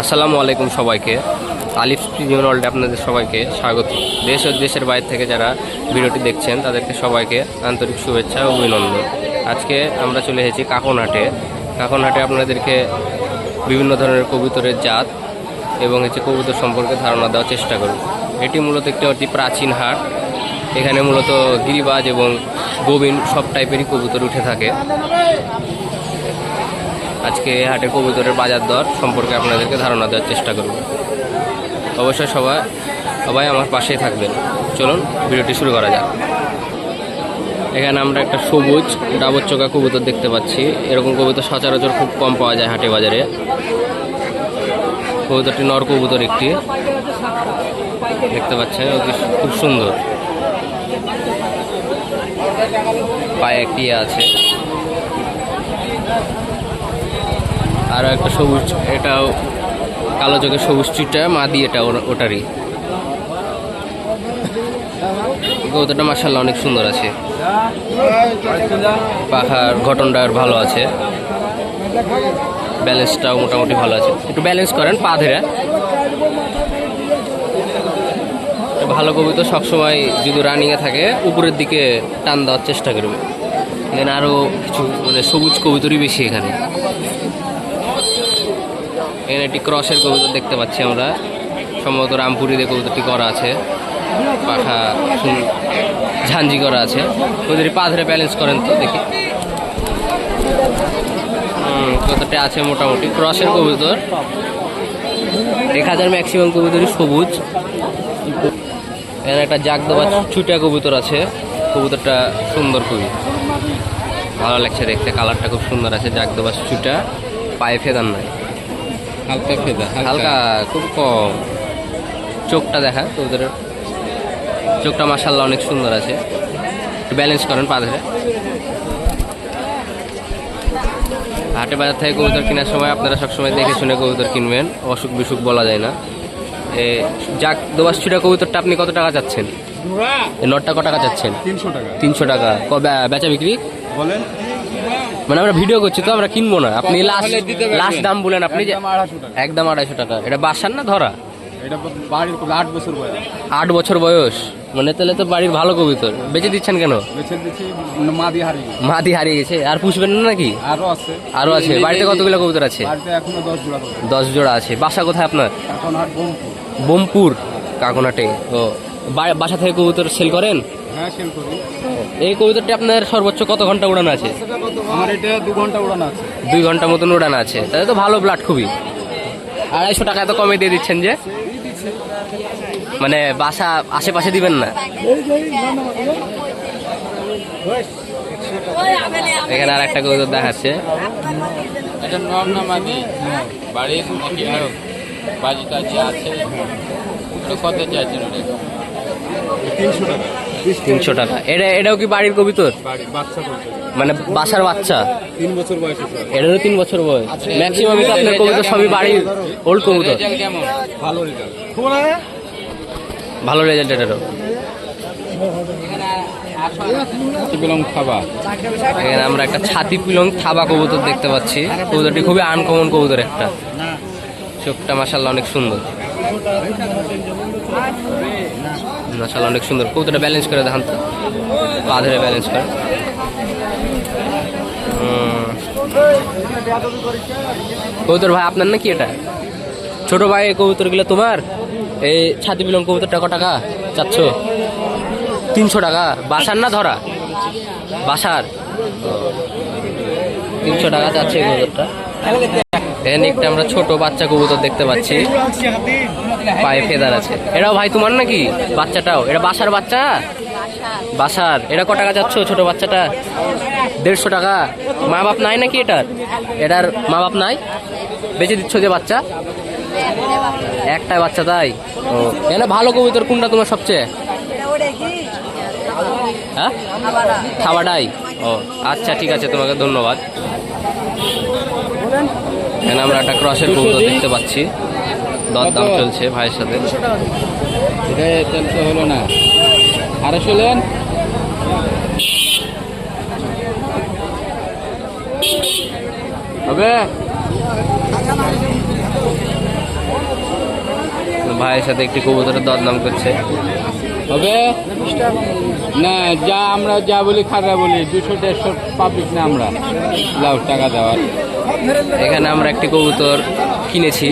আসসালামু আলাইকুম সবাইকে। আলিফ ওয়ার্ল্ডে আপনাদের সবাইকে স্বাগত। দেশ ও দেশের বাইরে থেকে যারা ভিডিওটি দেখছেন, তাদেরকে সবাইকে আন্তরিক শুভেচ্ছা ও অভিনন্দন। আজকে আমরা চলে এসেছি কাকনহাটে। কাকনহাটে আপনাদেরকে বিভিন্ন ধরনের কবুতরের জাত এবং হচ্ছে কবুতর সম্পর্কে ধারণা দেওয়ার চেষ্টা করব। এটি মূলত একটি অতি প্রাচীন হাট। এখানে মূলত গিরিবাজ এবং গোবিন সব টাইপেরই কবুতর উঠে থাকে। আজকে হাটে কবুতরের বাজার দর সম্পর্কে আপনাদেরকে ধারণা দেওয়ার চেষ্টা করব। অবশ্যই সবাই সবাই আমার পাশেই থাকবেন। চলুন, ভিডিওটি শুরু করা যাক। এখানে আমরা একটা সবুজ ডাবর চোকা কবুতর দেখতে পাচ্ছি। এরকম কবুতর সচরাচর খুব কম পাওয়া যায় হাটে বাজারে। কবুতরটি নর কবুতর একটি। দেখতে পাচ্ছেন অতি খুব সুন্দর। পায়ে একটি ইয়ে আছে। আর একটা সবুজ এটাও কালো চোখের সবুজ চিটা মাদি এটা ওটারই। কবুতরটা মার্শাল্লাহ অনেক সুন্দর আছে। পাখার ঘটনটা ভালো আছে। ব্যালেন্সটাও মোটামুটি ভালো আছে। একটু ব্যালেন্স করেন পা ধরে। ভালো কবুতর সবসময় যদি রানিংয়ে থাকে, উপরের দিকে টান দেওয়ার চেষ্টা করবে। এখানে আরও কিছু মানে সবুজ কবিতরই বেশি এখানে। এখানে একটি ক্রসের কবুতর দেখতে পাচ্ছি আমরা। সম্ভবত রামপুরি দিয়ে কবুতরটি করা আছে। পাখা ঝাঞ্জি করা আছে। কবুতরটি পা ধরে ব্যালেন্স করেন তো দেখি। হুম, কবুতরটি আছে মোটামুটি। ক্রসের কবুতর। এক হাজার ম্যাক্সিমাম কবুতরই সবুজ। এখানে একটা জাগ দেওয়া ছুটা কবুতর আছে। কবুতরটা সুন্দর খুবই। ভালো লাগছে দেখতে। কালারটা খুব সুন্দর আছে। জাগ দেওয়া ছুটা। পায়ে ফেদার নাই। হালকা ফেদা হালকা। খুব কম। চোখটা দেখা কবুতরের চোখটা মাসাল্লাহ অনেক সুন্দর আছে। ব্যালেন্স করেন পা ধরে। হাটে বাজার থেকে কবুতর কেনার সময় আপনারা সবসময় দেখে শুনে কবুতর কিনবেন। অসুখ বিসুখ বলা যায় না। এ যাক দোবাস ছুটা কবুতরটা আপনি কত টাকা চাচ্ছেন? নটটা কত টাকা চাচ্ছেন? তিনশো টাকা। তিনশো টাকা। কবে বেচা বিক্রি? বলেন। মানে আমরা ভিডিও করছি তো আমরা কিনবো না। আপনি লাস্ট। লাস্ট দাম বলেন আপনি যে একদম আড়াইশো টাকা। এটা বাসার না ধরা? এটা আট বছর বয়স। আট বছর বয়স? মানে তাহলে তো বাড়ির ভালো কবিতর বেঁচে দিচ্ছেন কেন? মানে মা দিয়ে হারিয়ে গেছে। মাদি হারিয়ে গেছে। আর পুষবেন না নাকি? আরও আছে। আরও আছে। বাড়িতে কতগুলো কবিতর আছে? দশ জোড়া আছে। বাসা কোথায় আপনার? বোমপুর। কাকনাটে ও বাসা থেকে কবুতর সেল করেন? হ্যাঁ সেল করি। এই কবুতরটি আপনার সর্বোচ্চ কত ঘণ্টা উড়ানো আছে? আমার এটা দু ঘণ্টা উড়ানো আছে। দুই ঘণ্টা মতন উড়ানো আছে। তাহলে তো ভালো ব্লাড খুবই। আড়াইশো টাকা এত কমে দিয়ে দিচ্ছেন যে? মানে বাসা আশেপাশে দিবেন না? এখানে আর একটা কবুতর দেখাচ্ছে। এটা নর না মাদি বাড়ির নাকি বাজি কাছে আছে। কত চাইছেন ওটা? তিনশো টাকা। তিনশো টাকা। এটা এটাও কি বাড়ির কবিতর মানে বাসার বাচ্চা? তিন বছর বয়স এটারও তিন বছর বয়স। ম্যাক্সিমাম তো আপনার কবিতা সবই বাড়ির ওল্ড কবুতর ভালো রেজাল্ট। ভালো রেজাল্ট এটারও। এখানে আমরা একটা ছাতি পিলং থাবা কবুতর দেখতে পাচ্ছি। কবুতরটি খুবই আনকমন কবুতর একটা। চোখটা মাসাল্লাহ অনেক সুন্দর। মাসাল্লাহ অনেক সুন্দর। কবুতরটা ব্যালেন্স করে দেখান তো। পা ধরে ব্যালেন্স করে। কবুতর ভাই, আপনার নাকি এটা? ছোট ভাই, এই কবুতরগুলো তোমার? এই ছাতি পিলং কবুতরটা ক টাকা? চাচ্ছ তিনশো টাকা। বাসার না ধরা? বাসার? তিনশো টাকা এই কবুতরটা। এখানে একটা আমরা ছোট বাচ্চা কবুতর দেখতে পাচ্ছি। পায়ে ফেদার আছে। এটাও ভাই তোমার নাকি? বাচ্চাটাও। এটা বাসার বাচ্চা? বাসার। এটা ক টাকা যাচ্ছ ছোট বাচ্চাটা? দেড়শো টাকা। মা বাপ নাই নাকি এটার? এটার মা বাপ নাই? বেঁচে দিচ্ছ যে বাচ্চা? একটাই বাচ্চা তাই? ও। এখানে ভালো কবুতর কোনটা তোমার সবচেয়ে? হ্যাঁ? খাওয়াটাই ও আচ্ছা ঠিক আছে, তোমাকে ধন্যবাদ। এখানে আমরা একটা ক্রসের কবুতর দেখতে পাচ্ছি। দর দাম চলছে ভাইয়ের সাথে। এটা চলতে হলো না। আরও শুনলেন হবে? ভাইয়ের সাথে একটি কবুতরের দরদাম করছে। হবে? না যা আমরা যা বলি খারাপ বলি দুশো দেড়শো পাবলিক না আমরা। লাখ টাকা দেওয়ার। এখানে আমরা একটি কবুতর কিনেছি।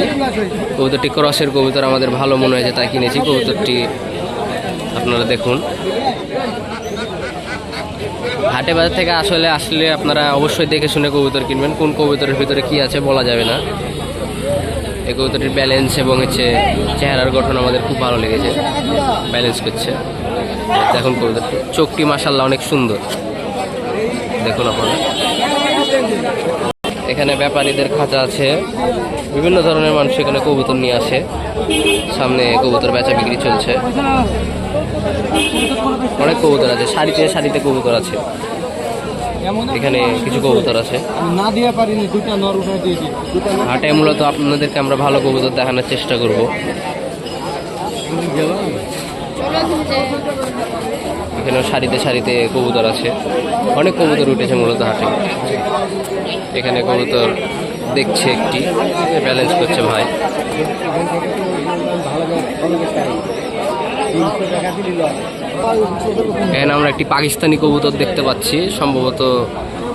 কবুতরটি ক্রসের কবুতর, আমাদের ভালো মনে হয়েছে তাই কিনেছি। কবুতরটি আপনারা দেখুন। হাটে বাজার থেকে আসলে আসলে আপনারা অবশ্যই দেখে শুনে কবুতর কিনবেন। কোন কবুতরের ভিতরে কি আছে বলা যাবে না। এই কবুতরটির ব্যালেন্স এবং হচ্ছে চেহারার গঠন আমাদের খুব ভালো লেগেছে। ব্যালেন্স করছে। দেখুন কবুতরটি। চোখটি মাসাল্লাহ অনেক সুন্দর। দেখুন আপনারা। এখানে ব্যাপারীদের খাঁচা আছে। বিভিন্ন ধরনের মানুষ এখানে কবুতর নিয়ে আসে। সামনে কবুতর বেচা বিক্রি চলছে। অনেক কবুতর আছে। শাড়িতে শাড়িতে কবুতর আছে। এখানে কিছু কবুতর আছে। হাটে মূলত আপনাদেরকে আমরা ভালো কবুতর দেখানোর চেষ্টা করব। এখানে সারিতে সারিতে কবুতর আছে। অনেক কবুতর উঠেছে মূলত হাটে। এখানে কবুতর দেখছে একটি, ব্যালেন্স করছে ভাই। এখানে আমরা একটি পাকিস্তানি কবুতর দেখতে পাচ্ছি। সম্ভবত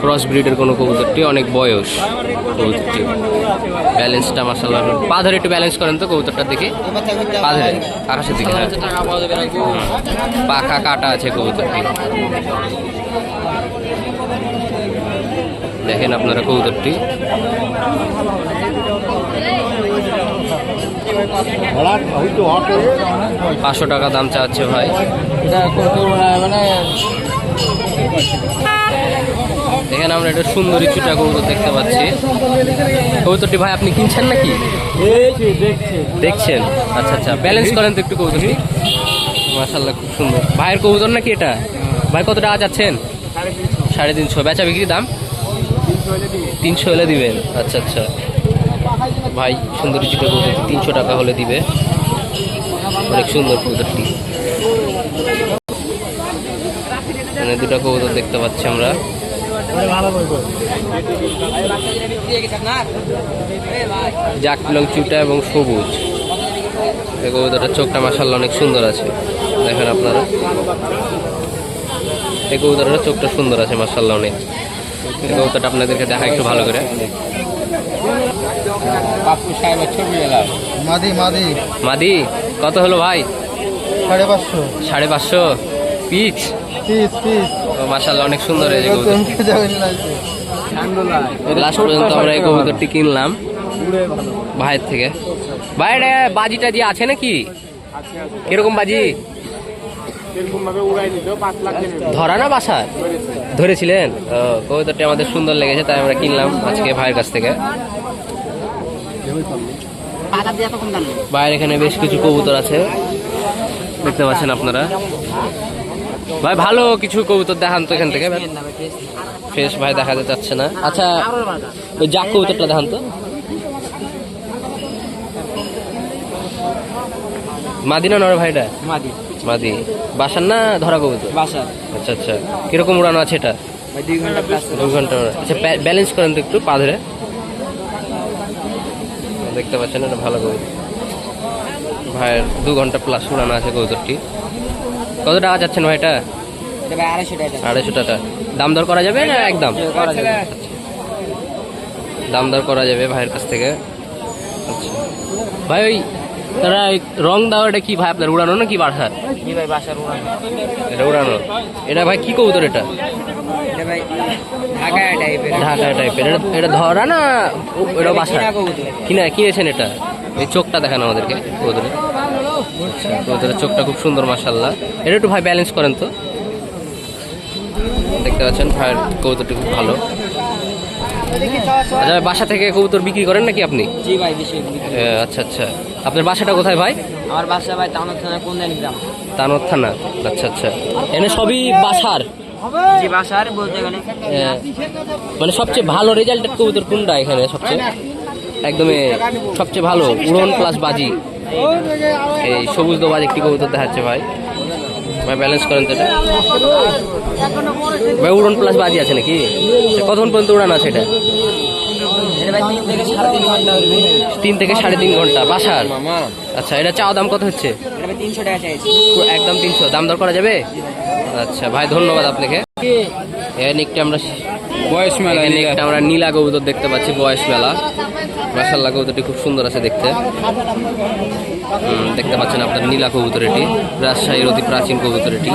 ক্রস ব্রিডের কোনো কবুতরটি অনেক বয়স কবুতরটি। ব্যালেন্সটা মাসাল্লাহ পা ধরে একটু ব্যালেন্স করেন তো কবুতরটার দিকে। পা ধরে, আকাশের দিকে হ্যাঁ। পাখা কাটা আছে কবুতরটি। দেখেন আপনারা কবুতরটি। পাঁচশো টাকা দাম চাচ্ছে ভাই। মানে এখানে আমরা একটা সুন্দরী চুটা কবুতর দেখতে পাচ্ছি। কবুতরটি ভাই আপনি কিনছেন নাকি? দেখছেন। আচ্ছা আচ্ছা। ব্যালেন্স করেন তো একটু কবুতরটি। মাসাল্লাহ খুব সুন্দর। ভাইয়ের কবুতর নাকি এটা? ভাই কত টাকা যাচ্ছেন সাড়ে তিনশো। বেচা বিক্রি দাম? তিনশো হলে দিবেন। আচ্ছা আচ্ছা। ভাই সুন্দরী চুটা কবুতর তিনশো টাকা হলে দিবে। অনেক সুন্দর কবুতরটি। এখানে দুটো কবুতর দেখতে পাচ্ছি আমরা। জাক লং চুটা এবং সবুজ। এই কবুতরটার চোখটা মাসাল্লাহ অনেক সুন্দর আছে। দেখেন আপনারা। এই কবুতরটার চোখটা সুন্দর আছে মাসাল্লাহ অনেক। এই কবুতরটা আপনাদেরকে দেখা একটু ভালো করে। মাদি কত হলো ভাই? সাড়ে পাঁচশো। সাড়ে পাঁচশো। পিচ। মাসাল্লাহ অনেক সুন্দর এই লাস্ট পর্যন্ত আমরা এই কবুতরটি কিনলাম। ভাইয়ের থেকে। ভাই আছে নাকি? কীরকম বাজি? ধরা না বাসা? ধরেছিলেন? ও, কবুতরটি আমাদের সুন্দর লেগেছে তাই আমরা কিনলাম আজকে ভাইয়ের কাছ থেকে। ভাইয়ের এখানে বেশ কিছু কবুতর আছে। দেখতে পাচ্ছেন আপনারা। ভাই ভালো কিছু কবুতর দেখান তো এখান থেকে। ফ্রেশ ভাই দেখাতে চাচ্ছে না। আচ্ছা ওই জাক কবুতরটা দেখান তো। মাদিনা নর ভাইটা মাদি। মাদি। বাসার না ধরা কবুতর? বাসা আচ্ছা আচ্ছা। কীরকম উড়ানো আছে এটা? দুই ঘণ্টা প্লাস দু ঘণ্টা আচ্ছা ব্যালেন্স করেন তো একটু পা ধরে। দেখতে পাচ্ছেন এটা ভালো কবুতর। ভাইয়ের দু ঘণ্টা প্লাস উড়ানো আছে কবুতরটি। কত টাকা যাচ্ছেন ভাইটা এটা? ভাই আড়াইশো টাকা। দাম দর করা যাবে না একদম? করা যাবে। দাম দর করা যাবে ভাইয়ের কাছ থেকে। আচ্ছা। ভাই ওই তারা রং দাও এটা কি ভাই আপনার উড়ানো না কি বাসার ভাই উড়ান এটা উড়ানো। এটা ভাই কি কবুতর এটা? এটা ঢাকা টাইপের। এটা এটা ধরা না এটা বাসার কিনা কিনেছেন এটা? এই চোখটা দেখানো আমাদেরকে কবুতরে আচ্ছা, কবুতরের চোখটা খুব সুন্দর মাসাল্লাহ এটা একটু ভাই ব্যালেন্স করেন তো। দেখতে পাচ্ছেন ভাইয়ের কবুতরটি খুব ভালো। আচ্ছা বাসা থেকে কবুতর বিক্রি করেন নাকি আপনি? জি ভাই আচ্ছা আচ্ছা। আপনার বাসাটা কোথায় ভাই? আমার বাসা ভাই টাউন থানা কোন গ্রাম। তানোর থানা। আচ্ছা আচ্ছা। এনে সবই বাসার? বাসার বলতে গেলে। মানে সবচেয়ে ভালো রেজাল্টের কবুতর কোনটা এখানে সবচেয়ে? একদমই সবচেয়ে ভালো উড়ন প্লাস বাজি। এই সবুজ দোবাজ একটি কবুতর দেখাচ্ছে ভাই? ভাই ব্যালেন্স করেন তো এটা। ভাই উড়ন প্লাস বাজি আছে নাকি? আচ্ছা, কতক্ষণ পর্যন্ত উড়ান আছে এটা? তিন থেকে সাড়ে তিন ঘণ্টা। বাসার? আচ্ছা এটা চাওয়া দাম কত হচ্ছে? একদম তিনশো। দাম দর করা যাবে? আচ্ছা ভাই ধন্যবাদ আপনাকে। আমরা বয়স মেলা আমরা নীলা কবুতর দেখতে পাচ্ছি বয়স মেলা। মাসাল্লাহ কবুতরটি খুব সুন্দর আছে দেখতে। দেখতে পাচ্ছেন আপনার নীলা কবুতর এটি রাজশাহীর অতি প্রাচীন কবুতর এটি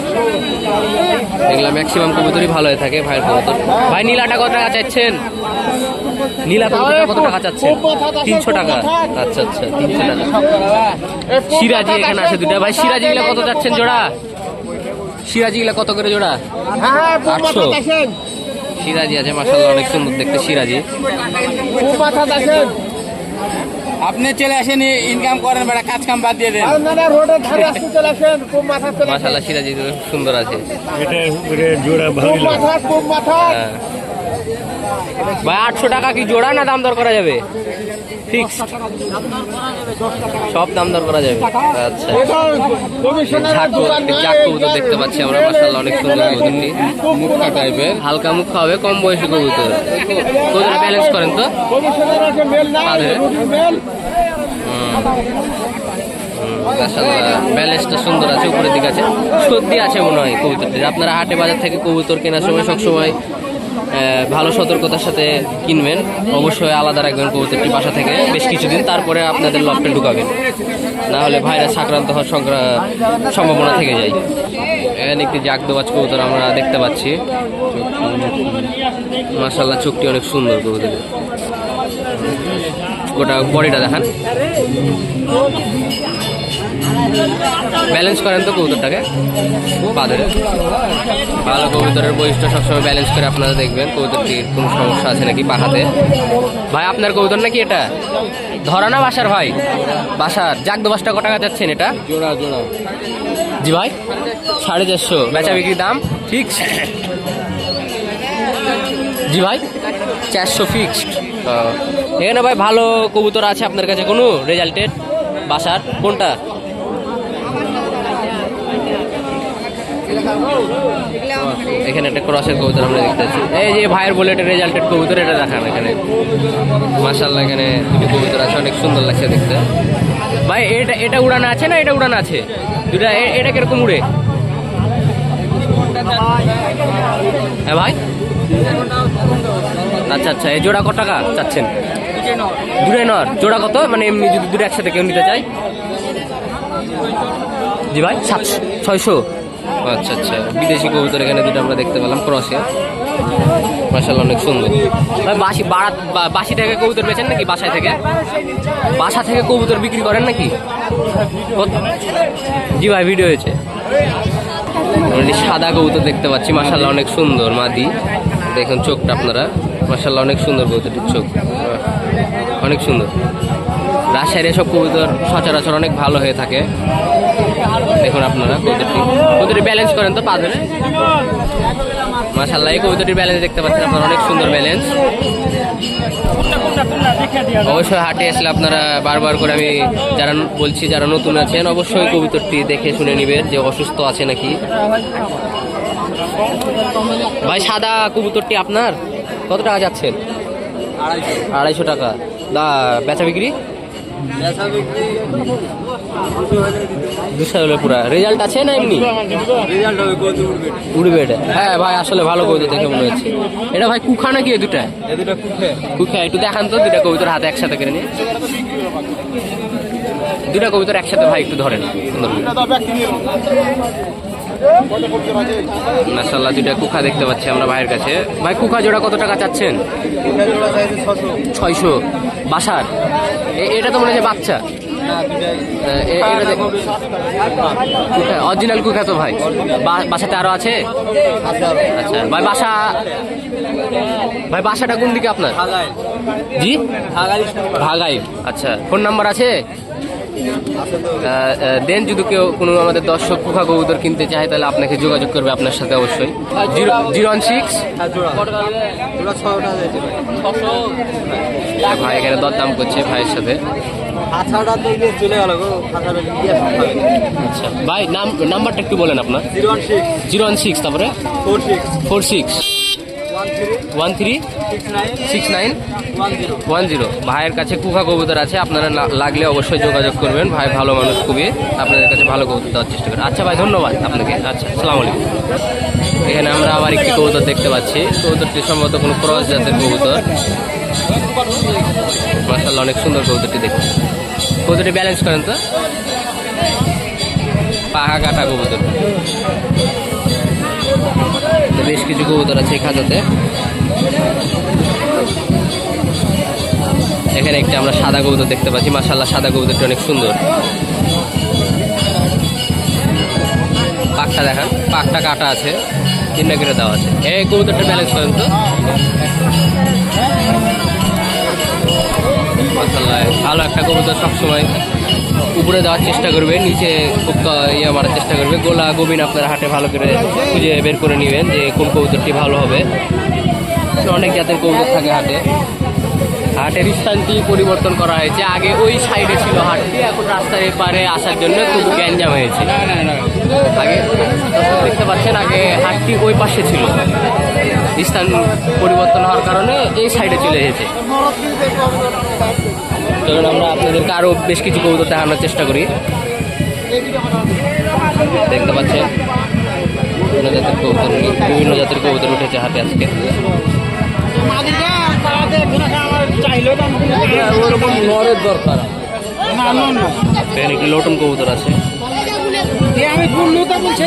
এগুলা ম্যাক্সিমাম কবুতরই ভালো হয়ে থাকে ভাইয়ের কবুতর। ভাই, নীলাটা কত টাকা চাচ্ছেন? নীলা কবুতরটা কত টাকা চাচ্ছেন? তিনশো টাকা। আচ্ছা আচ্ছা তিনশো টাকা। সিরাজি এখানে আছে দুটা ভাই, সিরাজি কত যাচ্ছেন জোড়া? সিরাজিগুলো কত করে জোড়া? আটশো। সিরাজি আছে মাসাল্লাহ অনেক সুন্দর দেখতে সিরাজি। আপনি চলে আসেন ইনকাম করেন বেড়া কাজ কাম বাদ দিয়ে দেন। মাসাল্লাহ সিরাজি খুব সুন্দর আছে। এটা এটা জোড়া ভালো। ভাই, আটশো টাকা কি জোড়া না দাম দর করা যাবে? সব দাম দর করা যাবে। আচ্ছা। কবুতর দেখতে পাচ্ছি আমরা মাসাল্লাহ অনেক সুন্দর কবুতরটি হালকা মুখ হবে, কম বয়সী কবুতর। কবুতর ব্যালেন্স করেন তো। ব্যালেন্সটা সুন্দর আছে, উপরের দিকে আছে। সর্দি আছে মনে হয় কবুতরটির। আপনারা হাটে বাজার থেকে কবুতর কেনার সময় সবসময় ভালো সতর্কতার সাথে কিনবেন। অবশ্যই আলাদা রাখবেন কবুতরটি বাসা থেকে। বেশ কিছুদিন তারপরে আপনাদের লফটে ঢুকাবেন। না হলে ভাইরাস আক্রান্ত হওয়ার সম্ভাবনা থেকে যায়। এখানে একটি জাগদোবাজ কবুতর আমরা দেখতে পাচ্ছি। মাসাল্লাহ চোখটি অনেক সুন্দর কবুতরের গোটা বডিটা দেখান। ব্যালেন্স করেন তো কবুতরটাকে? পাদরে ভালো কবুতরের বৈশিষ্ট্য সবসময় ব্যালেন্স করে আপনারা দেখবেন কবুতরটির কোনো সমস্যা আছে নাকি পাখাতে ভাই আপনার কবুতর নাকি এটা? ধরা না বাসার ভাই? বাসার। জাগ দোবাসটা কত টাকা যাচ্ছেন এটা? জোড়া জোড়া। জি ভাই সাড়ে চারশো। বেচা বিক্রির দাম ফিক্স জি ভাই চারশো ফিক্সড এখানে ভাই ভালো কবুতর আছে আপনার কাছে কোনো? রেজাল্টেড বাসার? কোনটা? এখানে একটা ক্রসের কবুতর আমরা দেখতে পাচ্ছি এই যে ভাইয়ের বলে একটা রেজাল্টেড কবুতর, এটা দেখান এখানে। মাসাল্লাহ এখানে দুটি কবুতর আছে, অনেক সুন্দর লাগছে দেখতে। ভাই, এটা এটা উড়ান আছে না এটা উড়ান আছে? দুটা এটা কীরকম উড়ে? হ্যাঁ ভাই? আচ্ছা আচ্ছা এই জোড়া কত টাকা চাচ্ছেন? দূরে নর। জোড়া কত? মানে এমনি যদি দূরে একসাথে কেউ নিতে চাই জি ভাই, সাতশো ছয়শো। আচ্ছা আচ্ছা। বিদেশি কবুতর এখানে দুটো আমরা দেখতে পেলাম ক্রসে মাসাল্লাহ অনেক সুন্দর। বাসি বাড়া বাসি থেকে কবুতর বেচেন নাকি বাসায় থেকে? বাসা থেকে কবুতর বিক্রি করেন নাকি? জি ভাই ভিডিও হয়েছে। সাদা কবুতর দেখতে পাচ্ছি। মাসাল্লাহ অনেক সুন্দর মাদি। দেখুন চোখটা আপনারা। মাসাল্লাহ অনেক সুন্দর কবুতরটির চোখ। অনেক সুন্দর। রাজশাহীর এসব কবুতর সচরাচর অনেক ভালো হয়ে থাকে। দেখুন আপনারা, কবুতরটি। কবুতরটি ব্যালেন্স করেন তো পা ধরে মাসাল্লাহ এই কবুতরটির ব্যালেন্স দেখতে পাচ্ছেন আপনারা, অনেক সুন্দর ব্যালেন্স অবশ্যই হাটে আসলে আপনারা বারবার করে আমি যারা বলছি, যারা নতুন আছেন, অবশ্যই কবুতরটি দেখে শুনে নেবেন যে অসুস্থ আছে নাকি। ভাই, সাদা কবুতরটি আপনার? কত টাকা যাচ্ছেন আড়াইশো টাকা। দা, বেচা বিক্রি? দুশো হলে পুরা। রেজাল্ট আছে না এমনি? উড়বে এটা। হ্যাঁ ভাই আসলে ভালো কবিতা দেখে মনে হচ্ছে। এটা ভাই কুখা নাকি দুটা কুখা। একটু দেখান তো দুটা কবিতার হাতে একসাথে করে নিয়ে। দুটা কবিতার একসাথে ভাই একটু ধরেন। মাসাল্লাহ দুটা কুখা দেখতে পাচ্ছি আমরা ভাইয়ের কাছে। ভাই কুখা জোড়া কত টাকা চাচ্ছেন? ছয়শো। বাসার? এটা তো মনে যে বাচ্চা। অরিজিনাল কুখা তো ভাই বাসাতে আরও আছে? আচ্ছা ভাই বাসা ভাই বাসাটা কোন দিকে আপনার? জি? ভাগাই আচ্ছা। ফোন নাম্বার আছে? দেন যদি কেউ কোনো আমাদের দর্শক কুখা কবুতর কিনতে চায় তাহলে আপনাকে যোগাযোগ করবে আপনার সাথে অবশ্যই। Zero zero one six? ভাই এখানে দরদাম করছে ভাইয়ের সাথে। আচ্ছা ভাই নাম নাম্বারটা একটু বলেন আপনার। Zero one six. তারপরে? Four six. One three. Six nine. One zero. ভাইয়ের কাছে কুকা কবুতর আছে আপনারা লাগলে অবশ্যই যোগাযোগ করবেন। ভাই ভালো মানুষ খুবই। আপনাদের কাছে ভালো কবুতর দেওয়ার চেষ্টা করেন আচ্ছা ভাই ধন্যবাদ আপনাকে। আচ্ছা আসসালামু আলাইকুম। এখানে আমরা আবার একটি কবুতর দেখতে পাচ্ছি। কবুতরটি সম্ভবত কোনো ক্রস জাতের কবুতর। মাসাল্লাহ অনেক সুন্দর কবুতরটি দেখতে কবুতরটি ব্যালেন্স করেন তো? পাহা কাটা কবুতর। বেশ কিছু কবুতর আছে খাঁচাতে। এখানে একটি আমরা সাদা কবুতর দেখতে পাচ্ছি। মাসাল্লাহ সাদা কবুতরটি অনেক সুন্দর। পাকটা দেখান। পাকটা কাটা আছে। তিনটা করে দেওয়া আছে। এই কবুতরটা ব্যালেন্স করেন তো? মাসাল্লাহ ভালো একটা কবুতর সবসময়। উপরে দেওয়ার চেষ্টা করবে, নিচে খুব ইয়ে মারার চেষ্টা করবে। গোলা গোবিন আপনার হাটে ভালো করে খুঁজে বের করে নেবেন যে কোন কবুতরটি ভালো হবে। অনেক জাতের কবুতর থাকে হাটে। হাটের স্থানটি পরিবর্তন করা হয়েছে। আগে ওই সাইডে ছিল হাটটি, এখন রাস্তার এপারে আসার জন্য খুব গ্যাঞ্জাম হয়েছে। আগে, দেখতে পাচ্ছেন, আগে হাটটি ওই পাশে ছিল। স্থান পরিবর্তন হওয়ার কারণে এই সাইডে চলে এসেছে। চলুন আমরা আপনাদেরকে আরও বেশ কিছু কবুতর দেখানোর চেষ্টা করি। দেখতে পাচ্ছেন, বিভিন্ন জাতের কবুতর, বিভিন্ন জাতের কবুতর উঠেছে হাতে আজকে। নরের দরকার একটি লোটন কবুতর আছে। আমি বলছি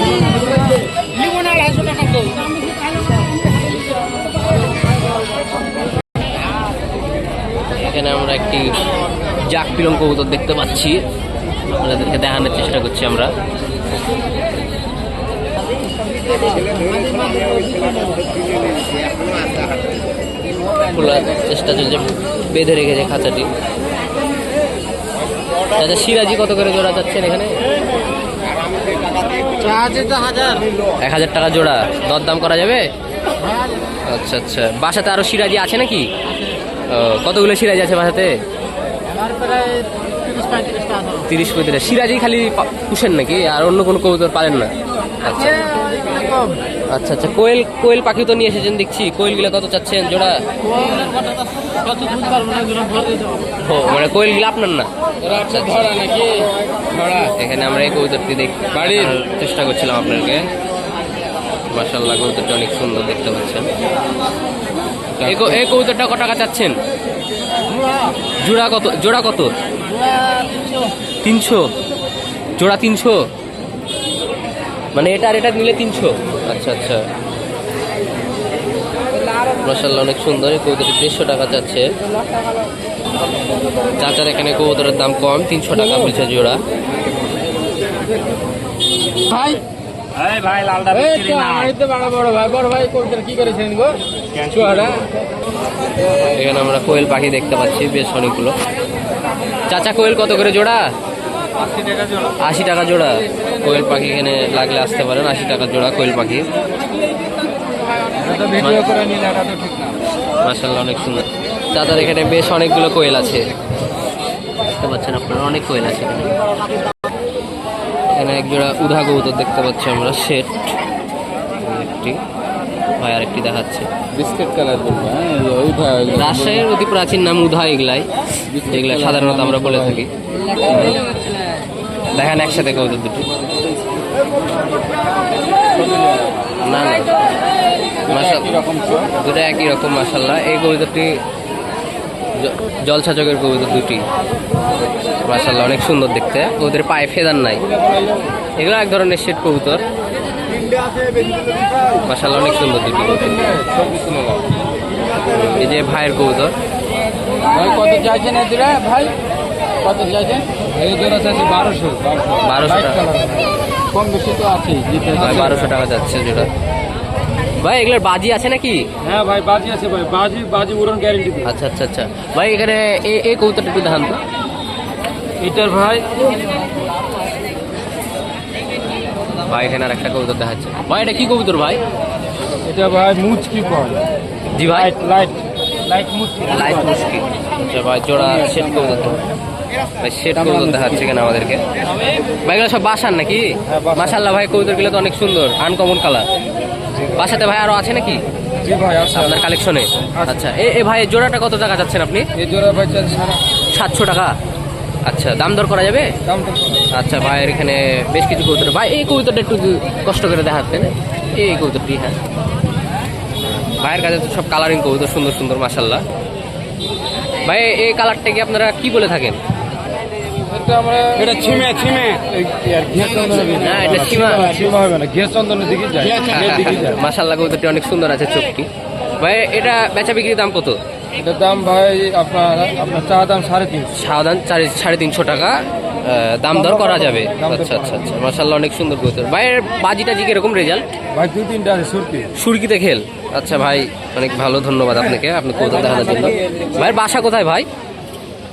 এখানে আমরা একটি জাক পিলং কবুতর দেখতে পাচ্ছি। আপনাদেরকে দেখানোর চেষ্টা করছি আমরা। খোলার চেষ্টা চলছে বেঁধে রেখেছে খাঁচাটি। আচ্ছা সিরাজি কত করে জোড়া যাচ্ছেন এখানে? এক হাজার টাকা জোড়া। দরদাম করা যাবে? আচ্ছা আচ্ছা। বাসাতে আরও সিরাজি আছে নাকি? কতগুলো সিরাজ আছে বাসাতে? তিরিশ পঁয়ত্রিশ। সিরাজি খালি পুষেন নাকি? আর অন্য কোনো কবুতর পারেন না? আচ্ছা। আচ্ছা আচ্ছা। কোয়েল কোয়েল পাখি তো নিয়ে এসেছেন দেখছি। কোয়েলগুলো কত চাচ্ছেন জোড়া? ও মানে কোয়েলগুলো আপনার না? ধরা নাকি? ধরা। এখানে আমরা এই কবুতরটি দেখ বাড়ির? চেষ্টা করছিলাম আপনাকে। মাসাল্লাহ কবুতরটা অনেক সুন্দর দেখতে পাচ্ছেন। এই কবুতরটা কত টাকা চাচ্ছেন? জোড়া কত জোড়া কত? তিনশো। জোড়া তিনশো? মানে এটা আর এটা নিলে তিনশো। আচ্ছা আচ্ছা। মাসাল্লাহ অনেক সুন্দর এই কবুতরটি। দেড়শো টাকা যাচ্ছে। চাচার এখানে কবুতরের দাম কম, তিনশো টাকা বলছে জোড়া। এই ভাই লালদা বিক্রি না আমারই তো বড় বড় ভাই বড় ভাই কবিতা কি করেছেন গো? চুয়ারা এখানে আমরা কোয়েল পাখি দেখতে পাচ্ছি বেশ অনেকগুলো। চাচা কোয়েল কত করে জোড়া? আশি টাকা জোড়া। কোয়েল পাখি এখানে লাগলে আসতে পারেন আশি টাকা জোড়া কোয়েল পাখি। ভিডিও করে নিলে এটা তো ঠিক না। মার্শাল্লাহ অনেক সুন্দর। চাচার এখানে বেশ অনেকগুলো কোয়েল আছে। দেখতে পাচ্ছেন আপনারা অনেক কোয়েল আছে এখানে। এখানে এক জোড়া উধা কবুতর দেখতে পাচ্ছি আমরা সেট। একটি ভাই আরেকটি দেখাচ্ছে। বিস্কিট কালার বলব হ্যাঁ রাজশাহীর অতি প্রাচীন নাম উধা এগুলাই। এগুলা সাধারণত আমরা বলে থাকি। দেখেন একসাথে কবুতর দুটি। না না দুটো একই রকম মাসাল্লাহ এই কবুতরটি জ- জলসা কবুতর দুটি। মাসাল্লাহ অনেক সুন্দর দেখতে। ওদের পায়ে ফেদার নাই। এগুলো এক ধরনের শেট কবুতর। মাসাল্লাহ অনেক সুন্দর দুটি। এই যে ভাইয়ের কবুতর। ভাই কত চাইছেন এদিরা ভাই কত চাইছেন? এই জোড়া চাইছি বারোশো। বারোশো টাকা। কম বেশি তো আছেই ভাই বারোশো টাকা যাচ্ছে যেটা ভাই এগুলোর বাজি আছে নাকি? হ্যাঁ ভাই বাজি আছে ভাই। বাজি বাজি উড়ন গ্যারেন্টি আচ্ছা আচ্ছা আচ্ছা। ভাই এখানে এই কবুতরটা একটু দেখান তো। এটার ভাই ভাই এখানে আর একটা কবুতর দেখাচ্ছে। ভাই এটা কি কবুতর ভাই? এটা ভাই মুচকি কয় জি ভাই। লাইট লাইট মুচকি। লাইট মুশকিল আচ্ছা ভাই জোড়া সেট কবুতর। ভাই সেট কবুতর দেখাচ্ছে এখানে আমাদেরকে। ভাই এগুলো সব বাসার নাকি? মাসাল্লাহ ভাই কবুতরগুলো তো অনেক সুন্দর আনকমন কালার বাসাতে ভাই আরও আছে নাকি? জি ভাই আপনার কালেকশনে আচ্ছা এ এ ভাই জোড়াটা কত টাকা যাচ্ছেন আপনি? এই জোড়া ভাই সাতশো টাকা? আচ্ছা দাম দর করা যাবে? আচ্ছা ভাইয়ের এখানে বেশ কিছু কবুতর। ভাই এই কবুতরটা একটু কষ্ট করে দেখাতেন এই কবুতরটি হ্যাঁ। ভাইয়ের কাছে তো সব কালারিং কবুতর সুন্দর সুন্দর মাসাল্লাহ ভাই এই কালারটা কি আপনারা কি বলে থাকেন? এটা আমরা এটা ছিমে ছিমে। ঘিয়া চন্দনের দিকে না, এটা সীমা। সীমা হবে না। ঘিয়া চন্দনের দিকে যায়। দিকে যায়। মাসাল্লাহ কবুতরটি অনেক সুন্দর আছে চোখটি। ভাই এটা বেচা বিক্রির দাম কত? এটার দাম ভাই আপনার আপনার চা দাম সাড়ে তিনশো। সাধারণ চারি সাড়ে তিনশো টাকা। দাম দর করা যাবে। আচ্ছা আচ্ছা আচ্ছা। মাসাল্লাহ অনেক সুন্দর কবুতর ভাইয়ের বাজিটা জি কীরকম রেজাল্ট? ভাই দুই তিনটা আছে সুরকি। সুরকিতে খেল। আচ্ছা ভাই অনেক ভালো ধন্যবাদ আপনাকে। আপনি কবুতর দেখানোর জন্য। ভাইয়ের বাসা কোথায় ভাই?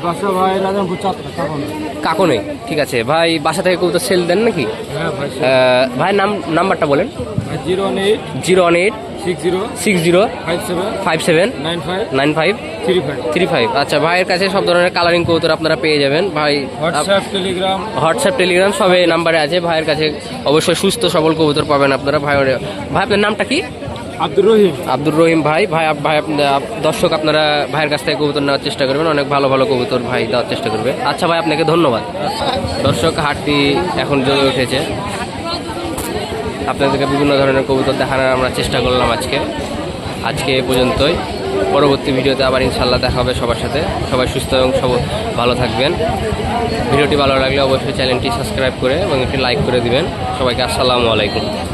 বাসা ভাই রাজামপুর চাতরা তখন কাকনে ঠিক আছে। ভাই বাসা থেকে কবুতর সেল দেন নাকি? হ্যাঁ ভাই ভাইয়ের নাম নাম্বারটা বলেন। Zero one eight zero one eight six zero six zero five seven five seven nine five nine five three five. Three five. আচ্ছা ভাইয়ের কাছে সব ধরনের কালারিং কবুতর আপনারা পেয়ে যাবেন। ভাই হোয়াটসঅ্যাপ টেলিগ্রাম। হোয়াটসঅ্যাপ টেলিগ্রাম সবে নাম্বারে আছে। ভাইয়ের কাছে অবশ্যই সুস্থ সবল কবুতর পাবেন আপনারা। ভাই ভাই আপনার নামটা কি? আব্দুর রহিম। আব্দুর রহিম ভাই। ভাই ভাই দর্শক আপনারা ভাইয়ের কাছ থেকে কবুতর নেওয়ার চেষ্টা করবেন। অনেক ভালো ভালো কবুতর ভাই দেওয়ার চেষ্টা করবে। আচ্ছা ভাই, আপনাকে ধন্যবাদ। দর্শক, হাটটি এখন জমে উঠেছে। আপনাদেরকে বিভিন্ন ধরনের কবুতর দেখানোর আমরা চেষ্টা করলাম আজকে। আজকে এ পর্যন্তই। পরবর্তী ভিডিওতে আবার ইনশাল্লাহ দেখা হবে সবার সাথে। সবাই সুস্থ এবং সব ভালো থাকবেন। ভিডিওটি ভালো লাগলে অবশ্যই চ্যানেলটি সাবস্ক্রাইব করে এবং একটি লাইক করে দিবেন। সবাইকে আসসালামু আলাইকুম।